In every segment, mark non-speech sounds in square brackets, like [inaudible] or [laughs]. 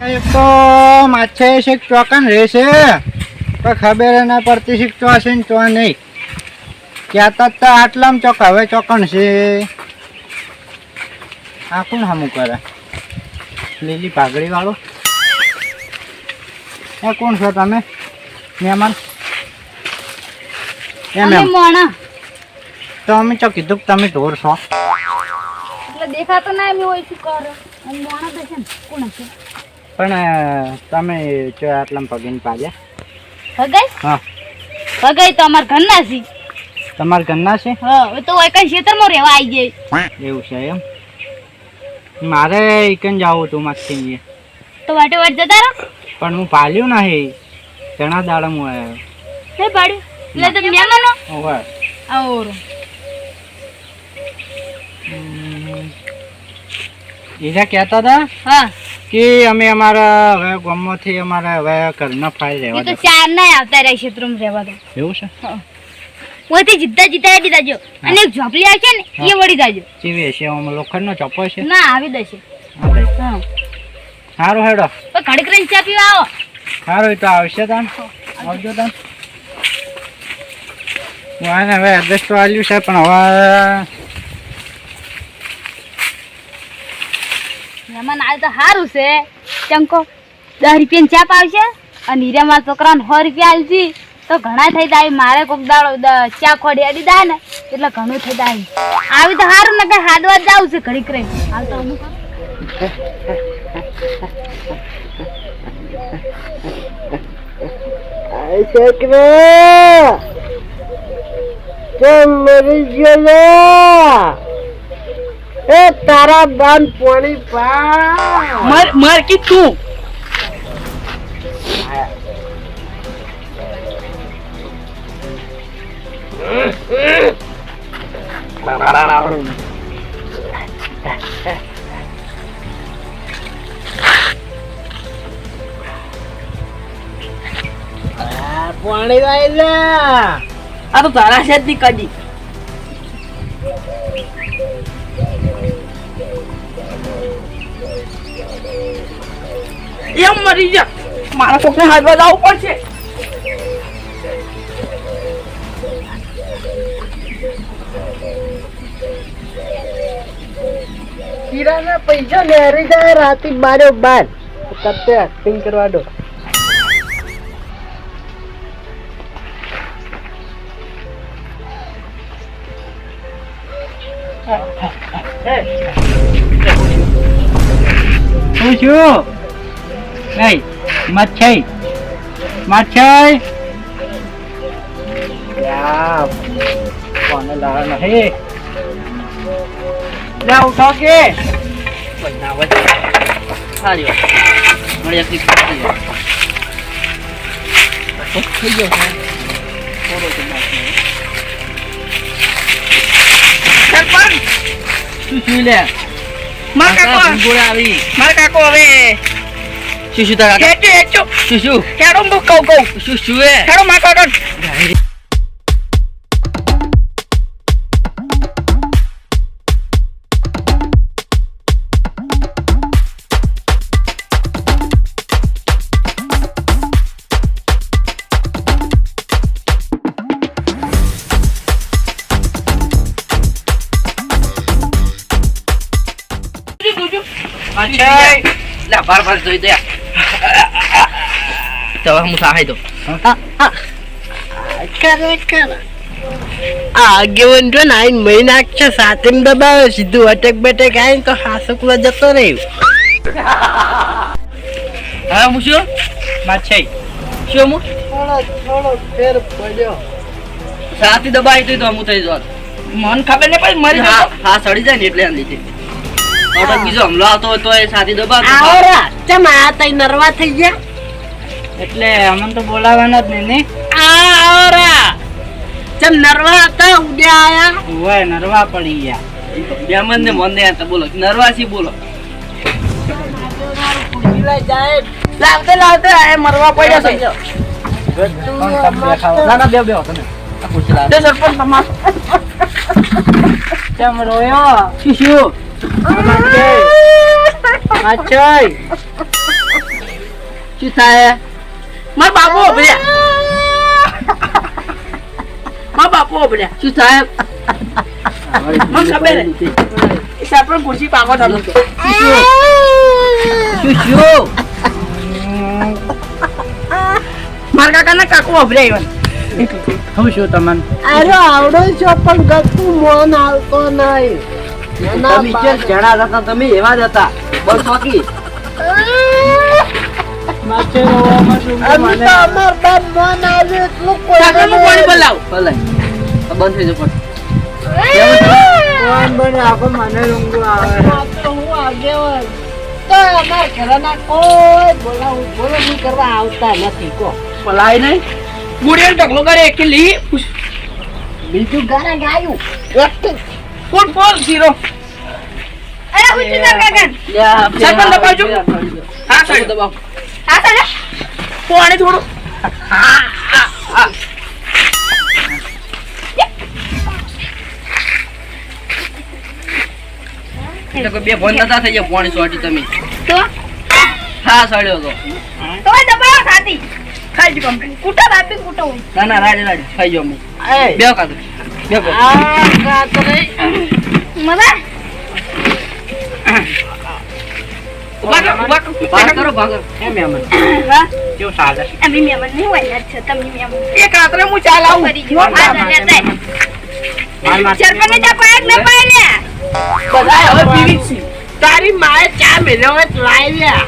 તો માછે શીખ ચોકન રહેશે. પણ ખબર ના પડતી શીખ ચો છે ને ચો નહીં. ક્યાં તો આટલામાં ચોક હવે ચોકન છે. આ કોણ હમું કરે? લીલી પાઘડી વાળો? એ કોણ છો તમે? મહેમાન? એમ અમે એમ. તો અમે ચો કીધું કે તમે ઢોર છો. એટલે દેખાતો ના એમ હોય શું કરો? અને મોણા તો છે ને કોણ હશે? પણ તમે ચો આટલા પગીને પાડ્યા? ભગાઈ? હા. ભગાઈ તો અમારા ઘરના છે. તમારા ઘરના છે? હા તો કઈ ખેતરમાં રહેવા આવી ગઈ. એવું છે એમ? મારે એકન જાવું હતું માસી તો વાટે વાટ જતા રહો. પણ હું પાલ્યું નહીં. ઘણા દાડા હું આવ્યો હે પાડ્યું? એટલે તમે મહેમાનો? ઓવે આવો એજા કહેતા હતા? હા. કે અમે અમારા હવે ગામમાંથી અમારા હવે ઘરના એ રહેવા તો દો. ચાર ના આવતા રહે ખેતરમાં રહેવા દો. એવું છે? ઓથી જીતા જીતા આવી દાજો અને એક ઝોપલી આવે છે ને એ વળી દાજો ચીવી છે આમ લોખંડનો ચપ્પો છે ના આવી દેશે સારું હેડો. ઘડીક રહીને ચા પીવા આવો. સારું એ તો આવશે તાન. આવજો. તાન. હું હવે એડ્રેસ તો આલ્યું છે પણ હવે મહેમાન આવે તો સારું છે. ચંકો દસ રૂપિયાની ચા પાવશે અને હીરા મારા છોકરાને સો રૂપિયા આલજી તો ઘણા થઈ જાય, મારે કોક દાડો ચા ખોડી અડી દે ને, એટલે ઘણું થઈ જાય. આવી તો સારું ને કઈ હાથ વાત જાવું છે ઘડીક રહી. હાલ તો અમુક. છોકરા કેમ મરી ગયો એ તારા બાન પાણી પા માર માર કીધું પાણી વાય આ તો તારા છે જ નહીં કદી એમ મરી જા. મારા કોકને હાથમાં જવું પડશે. કિરાના પૈસા લેરી જાય રાતી બારે બાર. કરતે એક્ટિંગ કરવા દો. શું છું નહીં મચ્છઈ મચ્છઈ યા કોને લાવે નહીં લે ઉઠો કે પૈસા વધે સારી વાત મળી જતી થઈ જાય થઈ ગયો છે થોડો તો બાકી. સરપંચ શું શું લે માર કાકો ભૂગોળે આવી માર કાકો હવે શું શું હેડો હું કહું કહું. શું શું એ. હેડો માર કાકો મચ્છઈ લે બાર બાર જોઈ દે. તો હવે હું સહાય દો કરે કરે આ આગેવન જો ને આઈને મહી નાખશે સાતીમ દબાવે સીધું અટક બટક આઈને તો હાસુકલો જતો રહ્યો હા હું શું મચ્છઈ શું હું થોડો થોડો ફેર પડ્યો સાથી દબાઈ તો હું થઈ જાત મન ખબર નહીં પડી મરી હા હા સડી જાય ને એટલે આમ લીધે ઓટો બીજો હમલો આવતો હોય તો એ સાથી દબાવતો આવરા ચમ આ તઈ નરવા થઈ ગયા એટલે અમને તો બોલાવાના જ નહીં ને આ આવરા. ચમ નરવા હતા ઉડ્યા આયા. ઓય નરવા પડી ગયા. બેમન ને મન ને બોલો નરવાસી બોલો. લાવતે લાવતે આ મરવા પડ્યા છે. ના ના બે બે તમે. આ ખુરશી લાવ. તે સરપંચ તમાર કેમ રોયો? શું શું? મચ્છઈ શું થાય? મારા બાપુ ઉભર્યા મારા બાપુ ઉભર્યા શું સાહેબ મને ખબર હે. એ સરપંચ ખુરશી પાકો થતો. શું શું મારા કાકાના કાકો ઉભર્યા ઈવન. શું શું તમને? અરે આવડો છો પણ ગતું મોન આવતો નહીં. તમે જણા હતા તમે એવા જ હતા. બસ બાકી. બીજું ગાના ગાયું. કોણ બોલ શીરો. અરે હું કાકા. દબાવજો. હા દબાવ. પાણી થોડું. બે ફોન નતા થઈ ગયા પાણી સોટી તમે. હા સડ્યો તો ખાતી. ખાઈ જ કમ્પ્લીટ કૂટો બાપી કૂટો ના ના રાડે રાડે. ખાઈ એ. બે કાતો બે કાતો મજા ઊભા કર ઊભા કર કરો ઊભા કરો એમ એમ હા? કેવું ચાલે અમે મહેમાન નહીં હોય છે તમે મહેમાન. એ કાતરે હું ચાલ આવું કરી જો હા માર ને તે માર માર સરપંચ જા પાક ન પાડ્યા બધા હવે પીવી છે. તારી માએ ચા મેલ્યો હોય તો લાવ્યા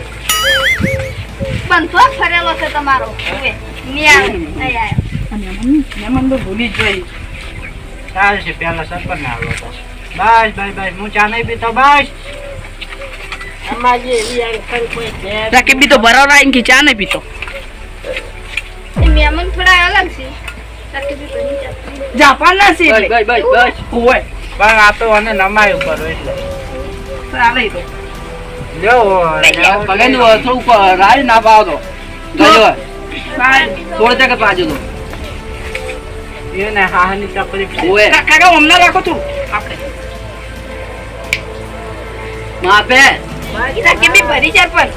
ફરેલો છે તમારો. હવે આવે નહીં આવ્યો મહેમાન તો ભૂલી જ જોઈ ચાલ છે પેલા સરપંચ ને આવ્યો તો બસ બસ બસ. હું ચા નહીં પીતો બસ. અમારી એવી અંકલ કોઈ છે રાકે બી તો બરાબર આઈને કે ચા નહીં પીતો? એ મહેમાન થોડા અલગ છે. તાકે બી બની જશે જાપાન ના છે બસ બસ બસ બસ. ઓય પણ આ તો અને નમાય ઉપર એટલે. ચાલે તો લ્યો પગે નું થોડું રાડ ના પાવ તો. ગયો થોડો તક પાજો તો એને હાહાની તકલીફ છે ઓએ કા- કાકા હમણાં રાખો તું. આપણે. માપે. તાકે બી ભરી સરપંચ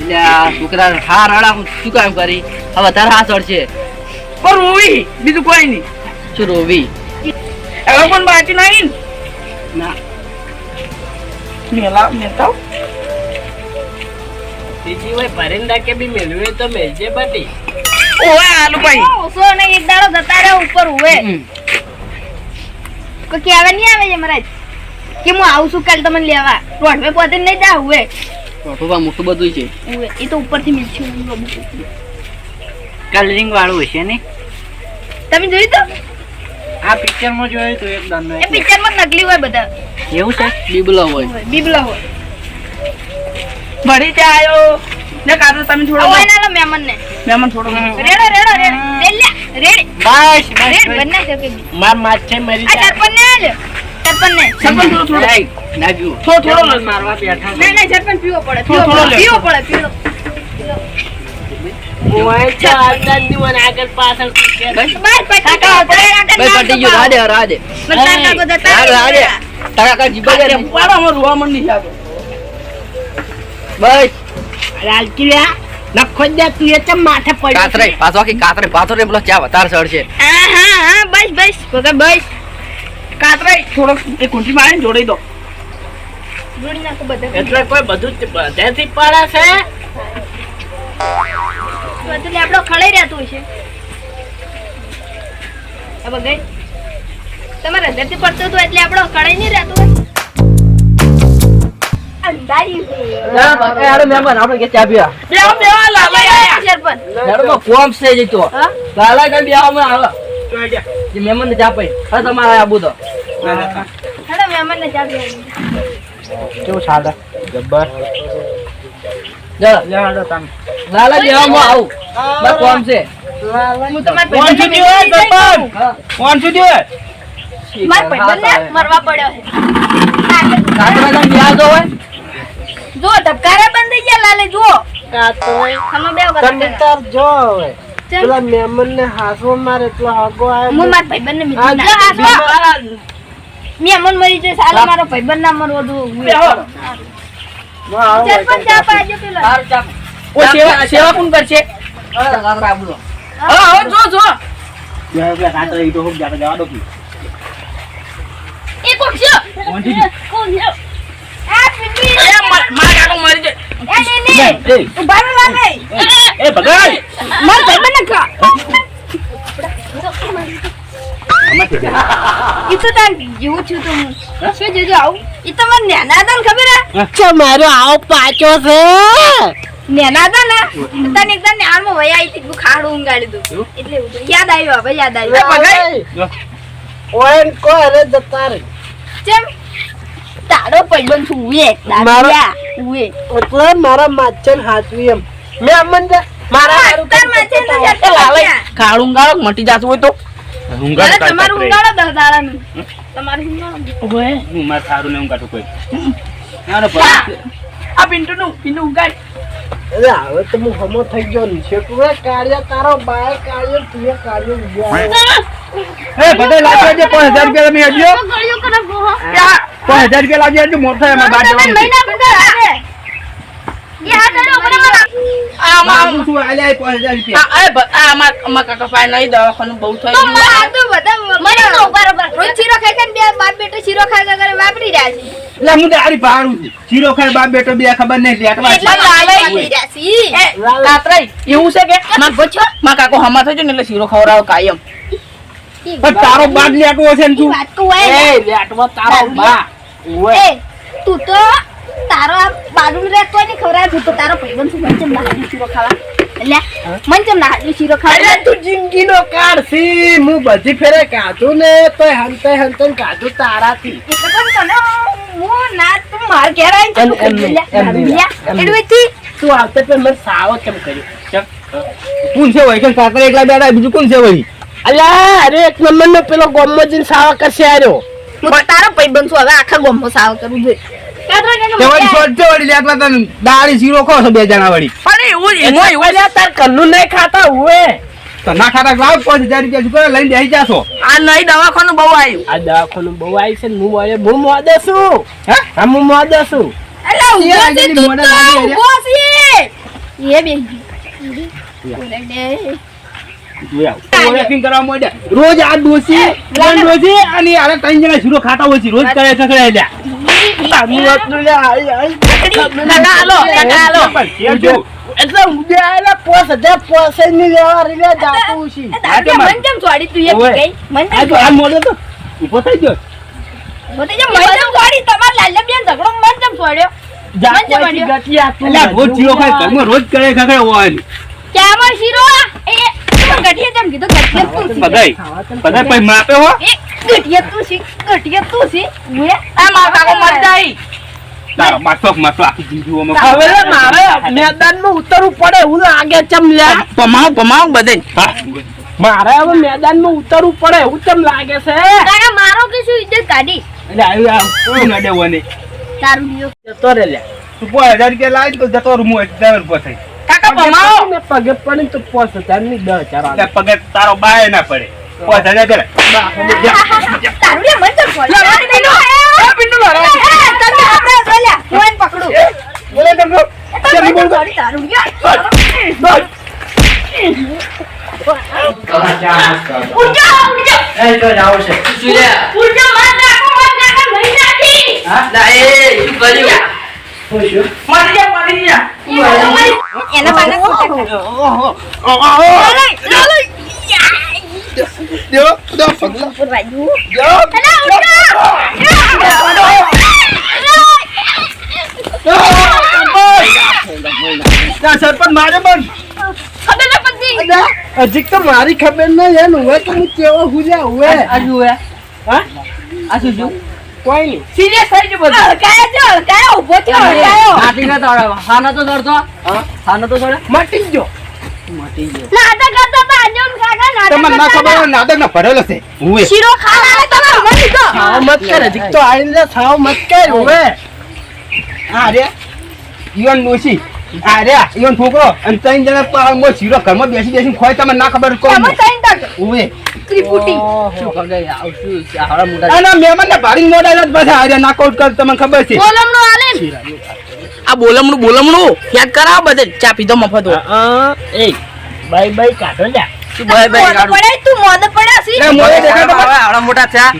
એટલે આ છોકરા હા રાડા હું શું કામ કરી? હવે તાર હા ચડશે પણ રોવી બીજું કોઈ નહીં. શું રોવી? હવે પણ બાકી નહીં ના. મેલા મેલતા બીજી હોય ભરીને કે બી મેળવે તો મેળજે બટી. ઓય આલુ ભાઈ. ઓછો ને એક દાડો જતા રહે ઉપર હુએ કોઈ કહેવા નહીં આવે છે મહારાજ? કે હું આવું છું કાલે તમને લેવા. રોડવે પોતે નહીં જા હુએ પપ્પા મોટું બધું છે. એ તો ઉપરથી મિલશું કલરિંગ વાળું હશે ને? તમે જોયું તો? આ પિક્ચરમાં જોયું તો એક દાન એ પિક્ચરમાં નકલી હોય બધા. એવું છે? બીબલા હોય. બીબલા હોય. ભરી ત્યાં ને કાતો તમે થોડો ઓય ના લો મહેમાન ને મહેમાન થોડો રેડો રેડો રેડો. રેડ બસ રેડ બન્ના છે કે. માર માથે મરી આ સરપંચ ને સરપંચ ને સરપંચ થોડો થોડો. ના પીવો થોડો થોડો. મારવા બેઠા ના ના સરપંચ પીવો પડે થોડો પીવો થોડો પીવો પડે પીવો. માથે કાતરે પાછો આખી કાતરે પાછો રે બોલો ચા વધારે ચડશે હા હા હા બસ બસ. બસ. કાતરે થોડોક એ કુંઠી મારીને જોડી દો. જોડી નાખો બધા એટલે કોઈ બધું બધેથી પડે છે? બધું આપણો ખડાઈ રહેતું છે. હવે ગઈ તમારે હજારથી પડતું હતું એટલે આપણો કડાઈ નહીં રહેતું મહેમાન ચા હા? તમારે આબુ તો કેવું ચાલે જબ્બર. લાલા બે અમે આવું. બસ કોમ છે? હું તમારા કોણ સુધી હોય સરપંચ? કોણ સુધી હોય? મારા ભાઈબંધને મરવા પડ્યો છે. કાતરા ને તો હોય? જો ધબકારા બંધ થઈ ગયા લાલે જુઓ. અમે બે તમે કર્યા. તાર જો હવે. ચલ. પેલા મહેમાન ને હાસવો મારે એટલો હાગો હું આવ્યો મારા ભાઈબંધને મિલતી આ ના. લો, મન મરી જાય સાલો મારો ભાઈબંધ ના મરવો દો બેહો. સરપંચ ચા પાજો પેલો. હાર ચા ઓ સેવા સેવા કોણ કરશે? હા હવે જો જો. એ કોક છે? કોણ છે? આ પિંડી એ મા- મારા કાકો મરી જાય. એ ને ને ઊભા રહો બાપે એ માર ભાઈ બને કા [laughs] ઈ તો તાર જેવું છું તો. શું જોજો આવું? ઈ તો મને નેના હતા ને ખબર હે? તમારો આવો પાછો છે? નેના હતા ને તને એકદમ નેહાલમાં વયા આવી હતી ખાડું ઊંઘાડી દઉં. એટલે યાદ આવ્યું હવે યાદ આવ્યું. ભગાઈ કો અરે જતા રે ચેમ તારો પૈબન છું ઉએ એટલે મારા માચન એમ. મેં અમન મારા તાર લાલે ખાડું ગાળો મટી જાતું હોય તો? અરે તમારું ઊંઘાડો દસ દાડાનું. તમારું ઊંઘાડો ઓએ આ પિન્ટુ નું પિન્ટુ ઉગાડ અરે હવે તો હું હમો થઈ ગયો ને. છે તું એ કાળિયા તારો બાય કાળિયો તું એ બધા પાંચ હજાર રૂપિયા તમે પાંચ હજાર રૂપિયા લાગી. આપજો મોટો બાર જવાનું એવું છે કે બચ્ચો કાકો હમા થયો ને એટલે શીરો ખવડાવો કાયમ પણ તારો બાપ લેટવો છે ને તું વાત તો હોય ને. એ લેટવા તારો બા તું તો તારો આ બાજુ રે કોઈ ની તું તો તારો ભાઈબંધ શું મન ચમ ના શીરો ખાવા. એટલે મન ચમ ના શીરો ખાવા. અરે તું જિંદગીનો કાળ સી હું બધી ફેરે કાઢું ને તો હંતે હંતે કાઢું તારાથી. એટલે પણ તને હું ના તું માર ઘેર આવીને તું એમ નહીં, લે, એમ નહીં, લે, એમ નહીં. એડવેથી તું આવતે પેલા મને સાવ કેમ કર્યો? કોણ છે કે કાકા એકલા બેઠા બીજું કોણ છે વળી? અલ્યા અરે એક નંબર નો પેલો ગોમો જઈને સાવા કરશે આર્યો. હું તારો ભાઈબંધ છું હવે આખા ગોમો સાવ કરું જોઈએ કાતરો કે વળી શોર્ટ છે તને દાળી શીરો ખો છો બે જણા વળી. અરે એવું એમાં એવું અલ્યા તાર કન્નું નહીં ખાતા હુએ. તો ના ખાતા લાવ પાંચ હજાર રૂપિયા શું કરે? લઈને બેસી જાશો. આ નહીં દવાખાનું બહુ આવ્યું આ દવાખાનું બહુ આવી છે હું વળે હું મોદે છું. હા? હું મોદે છું. અલા એ છે તું મોઢે તો લાગી ઊભો છે. એ બે ઓળખીને કરવા માંડ્યા. રોજ આ દોષી અને ત્રણ જણા શીરો ખાતા હોય છે. રોજ કરે લ્યા. તારી વાતનું લે, આઈ, આઈ. કાકા હાલો કાકા હાલો કેમ જો? એટલે ઉડે પોસ હજાર પોસે ની લેવા રીલે જાતું છે મન ચમ છોડી તું એક ઓવે. ગઈ મન આ આ મોઢો તો ઊભો થઈ ગયો. બોતે જે મન ચમ છોડી તમાર લાલ્યા બેન ઝઘડો મન ચમ છોડ્યો મન ચમ જાતું અડ્યો. ગતિ આતું અલ્યા રોજ ખાય ઘરમાં રોજ કરે ખખડે હોય ને. શીરો એ તું કીધું ગઠિયા તું સી બધાય? બધાય પછી માપે હો? એ તું સી ગઠિયા તું સી ઉએ આ મારા કાકો મરી જાય. તારો માથો માથો આખી જિંદગીઓમાં હવે મારે મેદાનમાં ઉતરવું પડે એવું લાગે ચમ લે. પમાવ પમાવ બધે હા. મારે હવે મેદાનમાં ઉતરવું પડે એવું ચમ લાગે છે. તારા મારો કે શું ઇજ્જત કાઢી એટલે આ તારું જતો રે લે. તું પાંચ હજાર રૂપિયા લાવી તો જતો રૂમ હું ડ્રાઈવર પર થઈ. કાકા પમાવ ને પગે પડી તો પોસ હજારની દસ હજાર એટલે પગે તારો બાય ના પડે. પાંચ હજાર કરે. તારું લે. મન ચમ છોડ્યો એ પિન્નુ લડો તમે આપણે બોલ્યા હું એને પકડું. બોલે તમે ચમ છોડી તારું લ્યો ઉડજો ઉડજો એ તો જાવ છે. શું લે ઉડજો મત નાખો મત નાખો મહી નાખી હા? ના એ શું કર્યું હજી તો મારી ખબર નહીં એમ હોય હું કેવો હુજ્યા હોય. આ જુએ હા આજુ શું કોઈ નહીં. સિરિયસ થઈ ગયું બધું. હળકાયો છે હળકાયો ઊભો છે હળકાયો હાથી ના તોડે તો તોડતો હાનો તો તોડે મટી ગયો. મટી ગયો. નાટક કરતા હતા અંજન કાકા તમને ના ખબર નાટક ના ભરેલો છે. હુંએ. શીરો ખાવા તમે મને લીધો સાવ મત કર હજી તો આઈને લે મત કર હવે આ રે. આ રે ઈવન છોકરો અને ત્રણ જણા પા- મો શીરો ઘરમાં બેસી બેસી ખોય તમને ના ખબર કોણ તમે ત્રણ ટક હુંએ. ત્રિપુટી શું ખબર આવશું આવડા મોટા અને મહેમાન ને ભારી મોડા જ પાછા આ રે નાકઆઉટ કર તમને ખબર છે. આલે આ બોલમણું બોલમણું યાદ કરાવો બધે ચા પીધો મફત. એ બાય બાય કાઢો? તું પડ્યા દેખાડો હવે, આવડા મોટા થયા.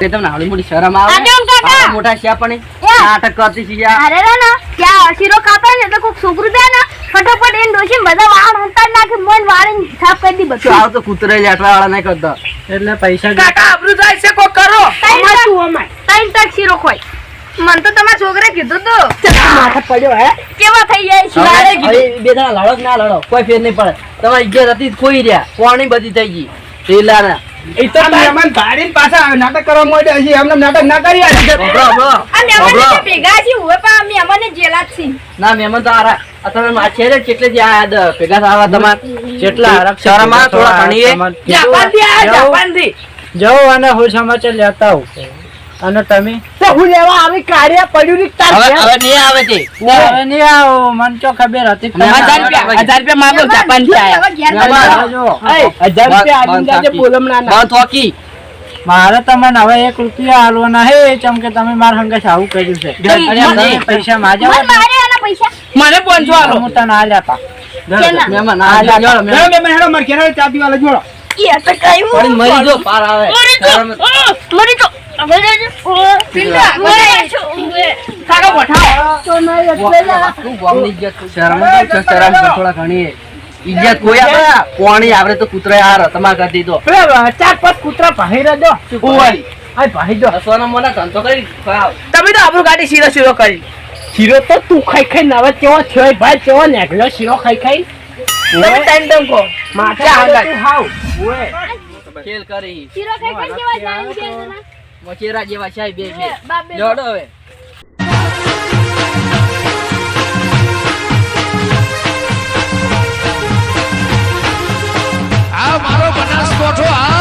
તે તમને આવડી મોટી શરમ આવે? કાકા. મોટા છે પણ નાટક કરતી છે અરે રે ના. ત્યાં શીરો ખાતા ને તો કોક છોકરું થાય ને ફટાફટ એને ડોશીને બધા વાળ હંતા નાખી મોન વાળીને સાફ કરી દી બધું. આવ તો કૂતરે લેટવા વાળા નહીં કરતા. એટલે પૈસા કાકા આબરૂ જાય છે કોક કરો. ત્રણ ટક- ત્રણ ટક શીરો ખોય. મને તો તમારા છોકરે કીધું તું. માથે પડ્યો હે? કેવા થઈ જાય બે જણા લડો ના લડો? કોઈ ફેર નહીં પડે. તમારી ઇજ્જત હતી ખોઈ રહ્યા. કોણી બધી થઈ ગઈ. પેલા એ તો મહેમાન ભાડીને પાછા નાટક કરવા માટે હજી એમને નાટક ના કરી ભેગા છે હવે પણ અમે જેલા જ ના મહેમાન તો આરા તમે માછે રે કેટલે જે આયા ભેગા થવા તમાર કેટલા આરક્ષક થોડા ઘણી જાપાનથી આયા જાપાનથી જાઓ અને હું સમાચાર લેતા આવું. અને તમે? હું લેવા આવી કાઢ્યા પડ્યું ની તાર હવે હવે નહીં આવે છે હવે નહીં આવો મને તો ખબર હતી? ના, તમે હજાર રૂપિયા હજાર રૂપિયા માગો જાપાનથી આયા. હવે ઘેર મહેમાન. જજો. જો, એ, હજાર રૂપિયા આલીને બંધ જાજે ના. બંધ મારે તમને હવે એક રૂપિયા હાલવાના હે ચમ કે તમે મારા હંગાસ આવું કર્યું છે. પૈસા માજા મને પાંચસો આલો. હું તને આલ્યા તા. મહેમાન આ લ્યો, લ્યો, મહેમાન. હેડો, મહેમાન, ઘેર આવે, ચા જોડો. એ તો મરી જો પાર આવે. મરી છો. ઇજ્જત? છે, કોઈ આપે કોણી આવડે તો કૂતરા હાર તમાર કરી દીધો ચાર પાંચ કૂતરા ભાઈ રહ્યો ભાઈ દો હસવાનો મને ધંધો કરી. તમે તો આપણું ગાડી શીરો શીરો કરી શીરો તો તું ખાઈ ખાઈ નવે કેવો થયો ભાઈ કેવો નેગલો શીરો ખાઈ ખાઈ તમે ટાઈમ ટાઈમ કહો માથે. હાવ ખેલ કરી શીરો ખાઈ ખાઈ કેવા જાય છે? મોચેરા જેવા છે. બે બે જોડો હવે. આ મારો બનાસકોઠો આ